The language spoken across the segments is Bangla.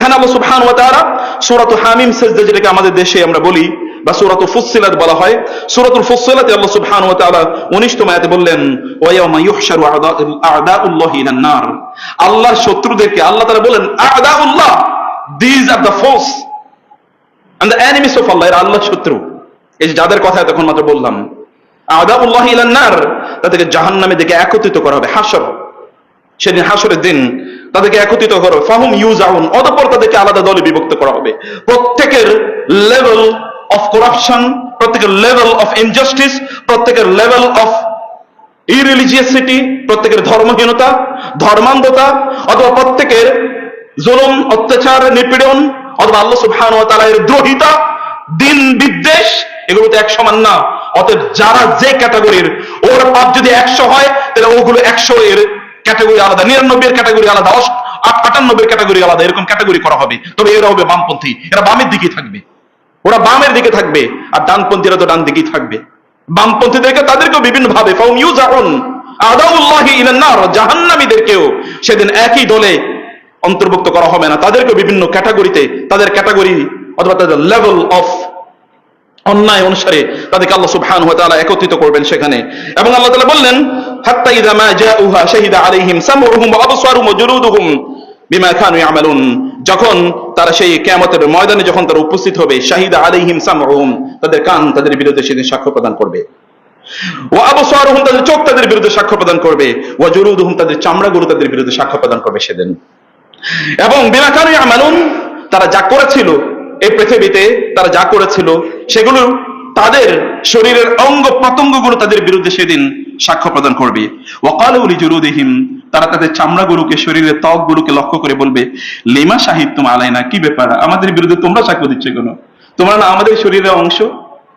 এখানে সুবহান ওয়া তাআলা সূরাতুল হামিম সাজদা যেটাকে আমাদের দেশে আমরা বলি বা সূরাতুল ফুসসিলাত বলা সূরাতুল ফুসসিলাতে আল্লাহ সুবহান ওয়া তাআলা 19 তম আয়াতে বললেন, ওয়া ইয়াউমা ইউহশারু আ'দাউল্লাহি ইলান নার। আল্লাহর শত্রুদেরকে আল্লাহ বলেন আল্লাহ শত্রু। এই যে যাদের কথা তখন মাত্র বললাম, আ'দাউল্লাহি ইলান নার, তাদেরকে জাহান্নামে দিকে একত্রিত করা হবে হাসর সেদিন হাসরের দিন তাদেরকে একত্রিত করো। ফাহুম ইউজাউন, অতঃপর তাদেরকে আলাদা দলে বিভক্ত করা হবে। প্রত্যেকের লেভেল অফ করাপশন প্রত্যেকের লেভেল অফ ইনজাস্টিস প্রত্যেকের লেভেল অফ ইরিলিজিয়াসিটি প্রত্যেকের ধর্মহীনতা, ধর্মান্ধতা, অথবা প্রত্যেকের জুলুম, অত্যাচার, নিপীড়ন, অথবা আল্লাহ সুবহান ওয়া এর দ্রোহিতা, দিন বিদ্বেষ এগুলো তো এক সমান না। অতএব যারা যে ক্যাটাগরির ওর পাপ যদি একশো হয়, তাহলে ওগুলো একশো এর ক্যাটাগরি আলাদা নিরানব্বই এর ক্যাটাগরি আলাদা আটানব্বই ক্যাটাগরি আলাদা, এরকম ক্যাটাগরি করা হবে। তবে এরা হবে বামপন্থী, এরা বামের দিকে থাকবে। ওরা বামের দিকে থাকবে, আর ডানপন্থীরা তো ডান দিকেই থাকবে। বামপন্থীদেরকে তাদেরকেও বিভিন্ন ভাবে জাহান্নামীদেরকেও সেদিন একই দলে অন্তর্ভুক্ত করা হবে না। তাদেরকেও বিভিন্ন ক্যাটাগরিতে, তাদের ক্যাটাগরি অথবা তাদের লেভেল অফ অন্যায় অনুসারে তাদেরকে আল্লাহ সুবহানাহু ওয়া তাআলা একত্রিত করবেন সেখানে। এবং আল্লাহ তাআলা বললেন, হাত্তা ইযা মা জাউহা শাহিদা আলাইহিম সামউহুম ওয়া আবসারুহুম ওয়া বিমা কানু ইয়ামালুন। যখন তারা সেই কিয়ামতের ময়দানে যখন তারা উপস্থিত হবে, শাহিদা আলাইহিম সামউহুম তাদের কান তাদের বিরুদ্ধে সেদিন সাক্ষ্য প্রদান করবে। ওয়া আবসারুহুম তাদের চোখ তাদের বিরুদ্ধে সাক্ষ্য প্রদান করবে। ওয়া জুলুদুহুম তাদের চামড়াগুলো তাদের বিরুদ্ধে সাক্ষ্য প্রদান করবে সেদিন। এবং বিমা কানু ইয়ামালুন, তারা যা করেছিল এই পৃথিবীতে তারা যা করেছিল, সেগুলো তাদের শরীরের অঙ্গ প্রত্যঙ্গগুলো তাদের বিরুদ্ধে সেদিন সাক্ষ্য প্রদান করবে। ওয়াকালুলি জুরুদিহিম তারা তাদের চামড়াগুলোকে, শরীরের ত্বকগুলোকে লক্ষ্য করে বলবে, লিমা সাহিত্যম আলাইনা, কি ব্যাপার? আমাদের বিরুদ্ধে তোমরা সাক্ষ্য দিচ্ছ কেন? তোমরা না আমাদের শরীরের অংশ?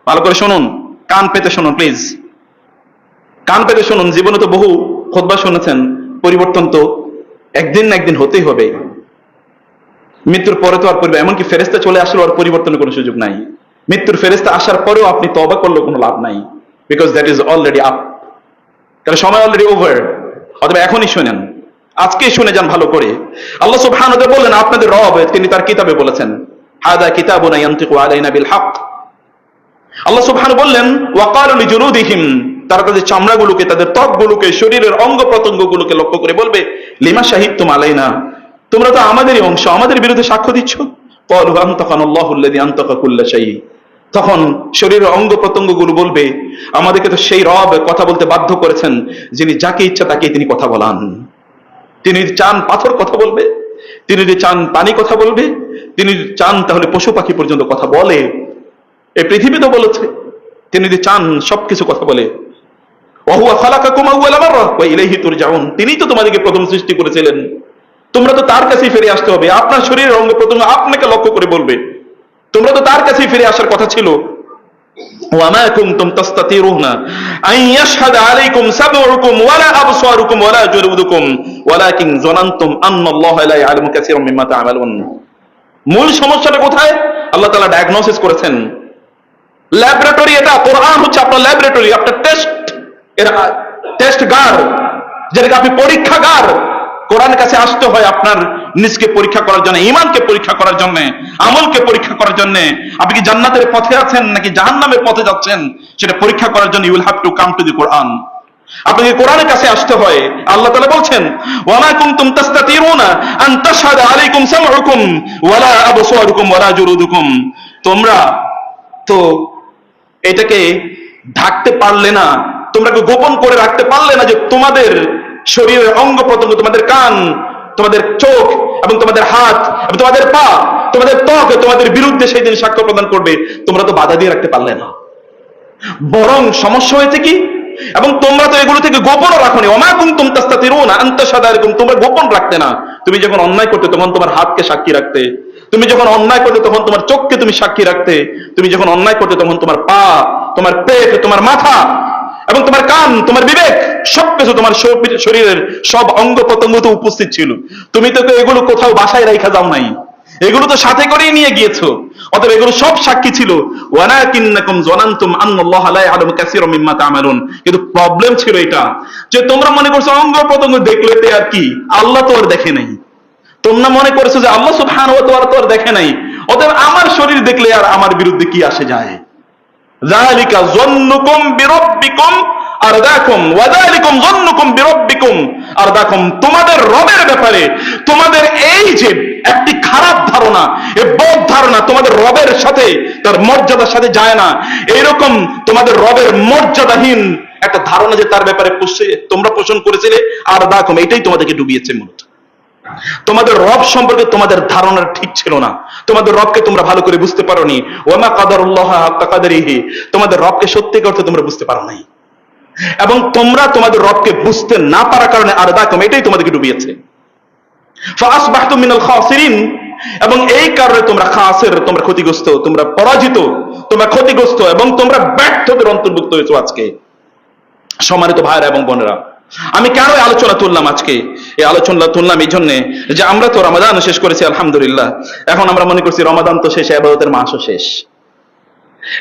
ভালো করে শুনুন, কান পেতে শুনুন, প্লিজ। কান পেতে শুনুন, জীবনে তো বহু খোদবা শুনেছেন, পরিবর্তন তো একদিন না একদিন হতেই হবে। মৃত্যুর পরে তো আর পরিবার এমনকি ফেরেস্তা চলে আসলে আর পরিবর্তনের কোনো সুযোগ নাই। মৃত্যুর ফেরেস্তা আসার পরেও আপনি তবা করলে কোনো লাভ নাই। Because that is already up কারণ সময় অলরেডি ওভার অথবা এখনই শুনেন। আজকেই শুনে যান ভালো করে। আল্লাহ সুবহানাহু ওয়া বললেন, আপনাদের রব, তিনি তার কিতাবে বলেছেন হাদা কিতাবুনা ইয়ানতিকু আলাইনা বিল হক। আল্লাহ সুবহানাহু বললেন, ওয়াকালু লিজুলুদিহিম। তারা তাদের চামড়াগুলোকে, তাদের ত্বকগুলোকে, শরীরের অঙ্গ প্রত্যঙ্গগুলোকে লক্ষ্য করে বলবে, লিমা শাহিদতুম আলাইনা? তোমরা তো আমাদেরই অংশ, আমাদের বিরুদ্ধে সাক্ষ্য দিচ্ছ। ক্বালু আনতাকানা আল্লাহুল্লাযী আনতাকা কুল্লা তখন শরীরের অঙ্গ প্রত্যঙ্গগুলো বলবে, আমাদেরকে তো সেই রব কথা বলতে বাধ্য করেছেন, যিনি যাকে ইচ্ছা তাকে তিনি কথা বলান। তিনি চান পাথর কথা বলবে, তিনি যদি চান পানি কথা বলবে, তিনি চান তাহলে পশু পাখি পর্যন্ত কথা বলে। এই পৃথিবী তো বলেছে, তিনি যদি চান সবকিছু কথা বলে। ওয়া ইলাইহি তুরজাউন। তিনি তো তোমাদেরকে প্রথম সৃষ্টি করেছিলেন। তোমরা তো তার কাছেই ফিরে আসতে হবে আপনার শরীরের অঙ্গ প্রত্যঙ্গ আপনাকে লক্ষ্য করে বলবে তোমরা তো তার কাছেই ফিরে আসার কথা ছিল وما كنتم تستطيعون أن يشهد عليكم سمعكم ولا أبصاركم ولا جلودكم ولكن ظننتم أن الله لا يعلم كثيرا مما تعملون মূল সমস্যাটা কোথায় আল্লাহ তাআলা ডায়াগনোসিস করেছেন ল্যাবরেটরি এটা কোরআন হচ্ছে আপনার ল্যাবরেটরি আপনার টেস্ট এর টেস্ট গার যেটাকে আপনি পরীক্ষাগার কোরআনের কাছে আসতে হয় আপনার নিজকে পরীক্ষা করার জন্য ইমানকে পরীক্ষা করার জন্য, আমলকে পরীক্ষা করার জন্য। আপনি কি জান্নাতের পথে আছেন নাকি জাহান্নামের পথে যাচ্ছেন? সেটা পরীক্ষা করার জন্য you'll have to come to the Quran আপনাকে কোরআনের কাছে আসতে হয়। আল্লাহ তাআলা বলছেন, ওয়ামা কুনতুম তাস্তাতিরুনা আন তাশহাদা আলাইকুম সামউকুম ওয়ালা আবসারুকুম ওয়ালা জুলুদুকুম। তোমরা তো এটাকে ঢাকতে পারলে না, তোমরা গোপন করে রাখতে পারলে না যে তোমাদের শরীরের অঙ্গ প্রত্যঙ্গ তোমাদের কান, তোমাদের চোখ এবং তোমাদের হাত এবং তোমাদের পা, তোমাদের ত্বক তোমাদের বিরুদ্ধে সেই দিন সাক্ষ্য প্রদান করবে। তোমরা তো বাধা দিয়ে রাখতে পারলে না। বরং সমস্যা হয়েছে কি? এবং তোমরা তো এগুলো থেকে গোপনও রাখনি অমা কুনতুম তাস্তাতিরুনা আনতা সাদারিকুম, তোমরা গোপন রাখতে না। তুমি যখন অন্যায় করতে, তখন তোমার হাতকে সাক্ষী রাখতে। তুমি যখন অন্যায় করতে, তখন তোমার চোখকে তুমি সাক্ষী রাখতে। তুমি যখন অন্যায় করতে, তখন তোমার পা, তোমার পেট, তোমার মাথা এবং তোমার কান, তোমার বিবেক, সবকিছু তোমার শরীরের সব অঙ্গ প্রত্যঙ্গ তো উপস্থিত ছিল। তুমি তো এগুলো কোথাও বাসায় রেখা যাও নাই। এগুলো তো সাথে করেই নিয়ে গিয়েছো। অতএব এগুলো সব সাক্ষী ছিল। কিন্তু প্রবলেম ছিল এটা, যে তোমরা মনে করছ অঙ্গ প্রত্যঙ্গ দেখলে তো আর কি? আল্লাহ তো আর দেখে নাই। তোমরা মনে করছ যে আল্লাহ তাআলা তো আর দেখে নাই। অতএব আমার শরীর দেখলে আর আমার বিরুদ্ধে কি আসে যায়? যালিকা যন্নুকুম বিরাব্বিকুম আরদাকুম ওয়া যালিকুম যন্নুকুম বিরাব্বিকুম আরদাকুম তোমাদের রবের ব্যাপারে, তোমাদের এই যে একটি খারাপ ধারণা এই বোধ ধারণা তোমাদের রবের সাথে, তার মর্যাদার সাথে যায় না। এইরকম তোমাদের রবের মর্যাদাহীন একটা ধারণা যে তার ব্যাপারে তোমরা পোষণ করেছিলে আর দাকুম এটাই তোমাদেরকে ডুবিয়েছে মূলত। তোমাদের রব সম্পর্কে তোমাদের ধারণা ঠিক ছিল না। তোমাদের রবকে তোমরা ভালো করে বুঝতে পারোনি। ওমা কাদারুল্লাহ কাদারিহি। তোমাদের রবকে সত্যি করতে তোমরা বুঝতে পারো নাই। এবং তোমরা তোমাদের রবকে বুঝতে না পারার কারণে আর দাকুম এটাই তোমাদেরকে ডুবিয়েছে। মিনাল খাসিরিন। এবং এই কারণে তোমরা খাসের, তোমরা ক্ষতিগ্রস্ত, তোমরা পরাজিত, তোমরা ক্ষতিগ্রস্ত, এবং তোমরা ব্যর্থদের অন্তর্ভুক্ত হয়েছো আজকে। সম্মানিত ভাইরা এবং বোনেরা আমি কেন আলোচনা তুললাম আজকে? এই আলোচনা তুললাম এই জন্য যে আমরা তো রমাদান শেষ করেছি, আলহামদুলিল্লাহ। এখন আমরা মনে করছি রমাদান তো শেষ, আবাদতের মাসও শেষ।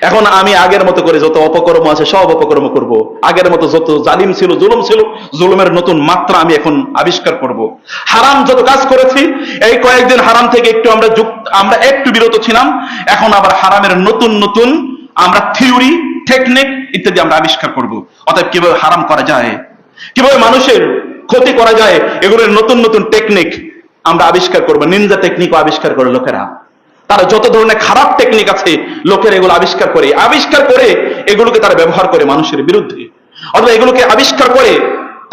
এখন আমি আগের মতো করে যত অপকর্ম আছে, সব অপকর্ম করব। আগের মতো যত জালিম ছিল, জুলুম ছিল, জুলুমের নতুন মাত্রা আমি এখন আবিষ্কার করব। হারাম যত কাজ করেছি, এই কয়েকদিন হারাম থেকে একটু আমরা আমরা একটু বিরত ছিলাম। এখন আবার হারামের নতুন নতুন আমরা থিওরি টেকনিক ইত্যাদি আমরা আবিষ্কার করব। অতএব কীভাবে হারাম করা যায়? কীভাবে মানুষের ক্ষতি করা যায়, এগুলোর নতুন নতুন টেকনিক আমরা আবিষ্কার করব নিনজা টেকনিকও আবিষ্কার করে লোকেরা। তারা যত ধরনের খারাপ টেকনিক আছে, লোকের এগুলো আবিষ্কার করে আবিষ্কার করে এগুলোকে তারা ব্যবহার করে মানুষের বিরুদ্ধে। অথবা এগুলোকে আবিষ্কার করে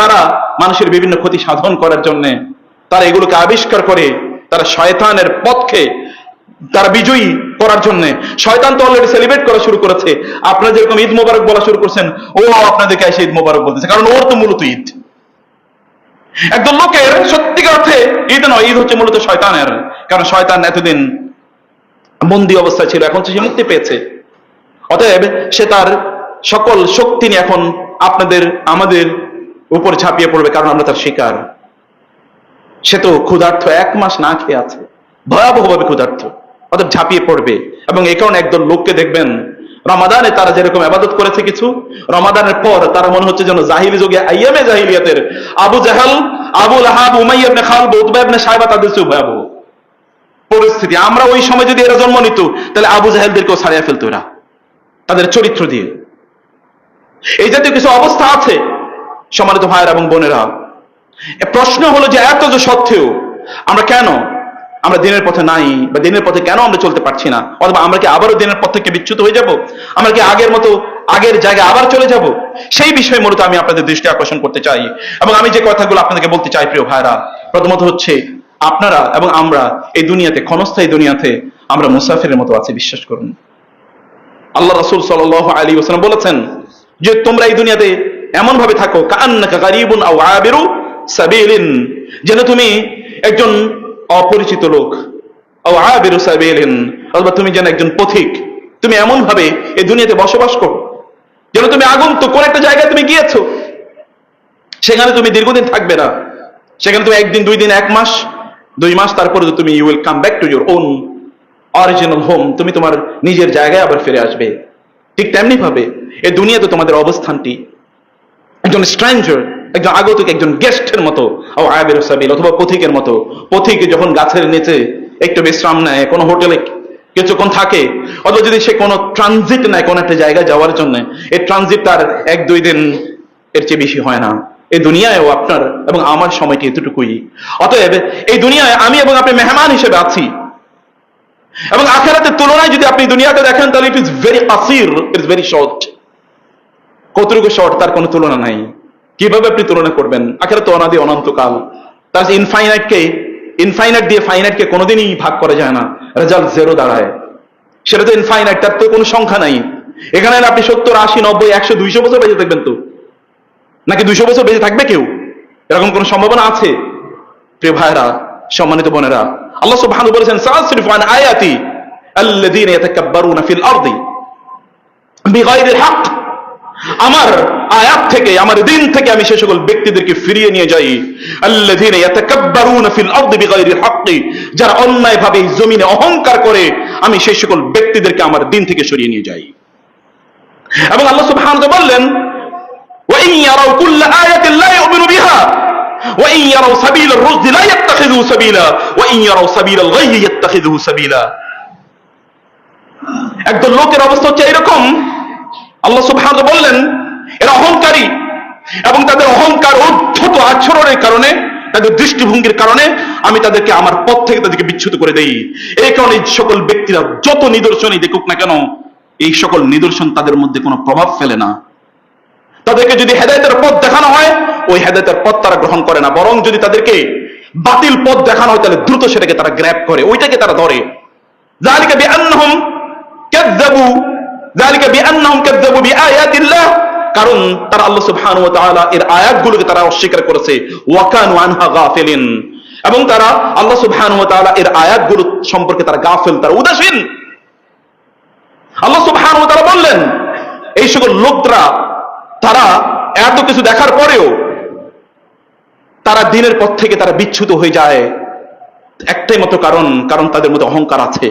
তারা মানুষের বিভিন্ন ক্ষতি সাধন করার জন্য তারা এগুলোকে আবিষ্কার করে তারা শয়তানের পথকে তারা বিজয়ী করার জন্য। শয়তান তো অলরেডি সেলিব্রেট করা শুরু করেছে। আপনারা যেরকম ঈদ মোবারক বলা শুরু করছেন, ও আপনাদেরকে এসে ঈদ মোবারক বলতেছে, কারণ ওর তো মূলত ঈদ। একদম লোকের সত্যিকার অর্থে ঈদ নয়, ঈদ হচ্ছে মূলত শয়তানের। কারণ শয়তান এতদিন বন্দি অবস্থায় ছিল, এখন সে মুক্তি পেয়েছে। অতএব সে তার সকল শক্তি নিয়ে এখন আপনাদের, আমাদের উপর ঝাঁপিয়ে পড়বে, কারণ আমরা তার শিকার। সে তো ক্ষুধার্থ, এক মাস না খেয়ে আছে। ভয়াবহভাবে ক্ষুধার্থ। অতএব ঝাঁপিয়ে পড়বে। এবং এই কারণে একদল লোককে দেখবেন, রমাদানে তারা যেরকম আবাদত করেছে কিছু, রমাদানের পর তারা মনে হচ্ছে যেন জাহিলি যুগে আইয়ামে জাহিলিয়াতের Abu Jahal, Abu Lahab, Umayya ibn Khalaf, Utba ibn Saiba তাদের চেয়ে ভয়াবহ পরিস্থিতি। আমরা ওই সময় যদি এরা জন্ম নিত, তাহলে আবু জাহেলদেরকেও ছাড়িয়ে ফেলতো এরা, তাদের চরিত্র দিয়ে। এই জাতীয় কিছু অবস্থা আছে, সম্মানিত ভাইয়ের এবং বোনেরা। প্রশ্ন হলো যে এত যে সত্ত্বেও আমরা কেন আমরা দিনের পথে নাই বা দিনের পথে কেন আমরা চলতে পারছি না? অথবা আমরা কি আবারও দিনের পথ থেকে বিচ্যুত হয়ে যাব? আমরা কি আগের মতো আগের জায়গায় আবার চলে যাব? সেই বিষয়ে মূলত আমি আপনাদের দৃষ্টি আকর্ষণ করতে চাই এবং আমি যে কথাগুলো আপনাদেরকে বলতে চাই, প্রিয় ভাইরা প্রথমত হচ্ছে আপনারা এবং আমরা এই দুনিয়াতে, ক্ষণস্থায়ী দুনিয়াতে আমরা মুসাফিরের মতো আছি, বিশ্বাস করুন। আল্লাহ রাসূল সাল্লাল্লাহু আলী ওয়াসাল্লাম বলেছেন যে তোমরা এই দুনিয়াতে এমন ভাবে থাকো সাবিলিন, যেন তুমি একজন অপরিচিত লোক। আও আবিরু সাবিলিন। অথবা তুমি যেন একজন পথিক। তুমি এমন ভাবে এই দুনিয়াতে বসবাস করো, যেন তুমি আগন্তুক কোন একটা জায়গায় তুমি গিয়েছো, সেখানে তুমি দীর্ঘদিন থাকবে না। সেখানে তুমি একদিন, দুই দিন, এক মাস, দুই মাস, তারপরে তুমি you will come back to your own original home তুমি তোমার নিজের জায়গায় আবার ফিরে আসবে। ঠিক তেমনি ভাবে এই দুনিয়াতে তোমাদের অবস্থানটি একজন স্ট্রেঞ্জার একজন আগতুক, একজন গেস্টের মতো, ও আয়াবের সাবিল, অথবা পথিকের মতো। পথিক যখন গাছের নিচে একটু বিশ্রাম নেয়, কোনো হোটেলে কিছুক্ষণ থাকে, অথবা যদি সে কোনো ট্রানজিট নেয় কোনো একটা জায়গায় যাওয়ার জন্য, এই ট্রানজিট তার এক, দুই দিন এর চেয়ে বেশি হয় না। এই দুনিয়ায়ও আপনার এবং আমার সময়টি এতটুকুই। অতএব এই দুনিয়ায় আমি এবং আপনি মেহমান হিসেবে আছি। এবং আখেরাতের তুলনায় যদি আপনি দুনিয়াতে দেখেন, তাহলে it is very easier it is very short কতটুকু শর্ট তার কোনো তুলনা নাই। কীভাবে আপনি তুলনা করবেন? আখেরাত তো অনাদি অনন্তকাল। তার ইনফাইনাইট কে ইনফাইনাইট দিয়ে ফাইনাইট কে কোনোদিনই ভাগ করা যায় না। রেজাল্ট জিরো দাঁড়ায়। সেটা তো ইনফাইনাইট তার তো কোনো সংখ্যা নাই। এখানে আপনি সত্তর, আশি, নব্বই, একশো, দুইশো বছর বেঁচে থাকবেন তো? নাকি দুইশো বছর বেঁচে থাকবে কেউ? এরকম কোন সম্ভাবনা আছে? প্রিয় ভাইরা সম্মানিত বোনেরা, আল্লাহ সুবহানাহু বলেছেন সাসরিফ আন আয়াতি আল্লাযীনা ইয়াতাকাব্বারুনা ফিল আরদি বিগাইরিল হক। আমার আয়াত থেকে, আমার দিন থেকে আমি সে সকল ব্যক্তিদেরকে ফিরিয়ে নিয়ে যাই। আল্লাযীনা ইয়াতাকাব্বারুনা ফিল আরদি বিগাইরি হাক্কি, যারা অন্যায়ভাবে জমিনে অহংকার করে, আমি সেই সকল ব্যক্তিদেরকে আমার দিন থেকে সরিয়ে নিয়ে যাই। এবং আল্লাহ সুবহানাহু বললেন ওয়া ইন ইয়ারাউ কুল্লা আয়াতিন লা ইউমিনু বিহা ওয়া ইন ইয়ারাউ রুশদ লা সাবিলা ওয়া ইন ইয়ারাউ সাবিলা। লোকের অবস্থা হচ্ছে এরকম আল্লাহ সুবহান বললেন, এরা অহংকারী এবং তাদের অহংকার উদ্ধত আচরণের কারণে, তাদের দৃষ্টিভঙ্গির কারণে আমি তাদেরকে আমার পথ থেকে তাদেরকে বিচ্ছুত করে দেই। এই কারণে সকল ব্যক্তিরা যত নিদর্শনই দেখুক না কেন, এই সকল নিদর্শন তাদের মধ্যে কোনো প্রভাব ফেলে না। তাদেরকে যদি হেদায়তের পথ দেখানো হয়, ওই হেদায়তের পথ তারা গ্রহণ করে না। বরং যদি তাদেরকে বাতিল পথ দেখানো হয়, তাহলে দ্রুত সেটাকে তারা গ্র্যাপ করে, ওইটাকে তারা ধরে। জাহালিকা বি আন্নহম ذلك بأنهم كذبوا بآيات الله কারণ তারা আল্লাহ সুবহানাহু ওয়া তাআলা এর আয়াতগুলোকে তারা অস্বীকার করেছে ওয়াকানু আনহা গাফিলিন এবং তারা আল্লাহ সুবহানাহু ওয়া তাআলা এর আয়াতগুলো সম্পর্কে তারা গাফিল তারা উদাসীন আল্লাহ সুবহানাহু ওয়া তাআলা বললেন এই সকল লোকরা তারা এত কিছু দেখার পরেও তারা দিনের পথ থেকে তারা বিচ্যুত হয়ে যায় একটাই মতো কারণ কারণ তাদের মধ্যে অহংকার আছে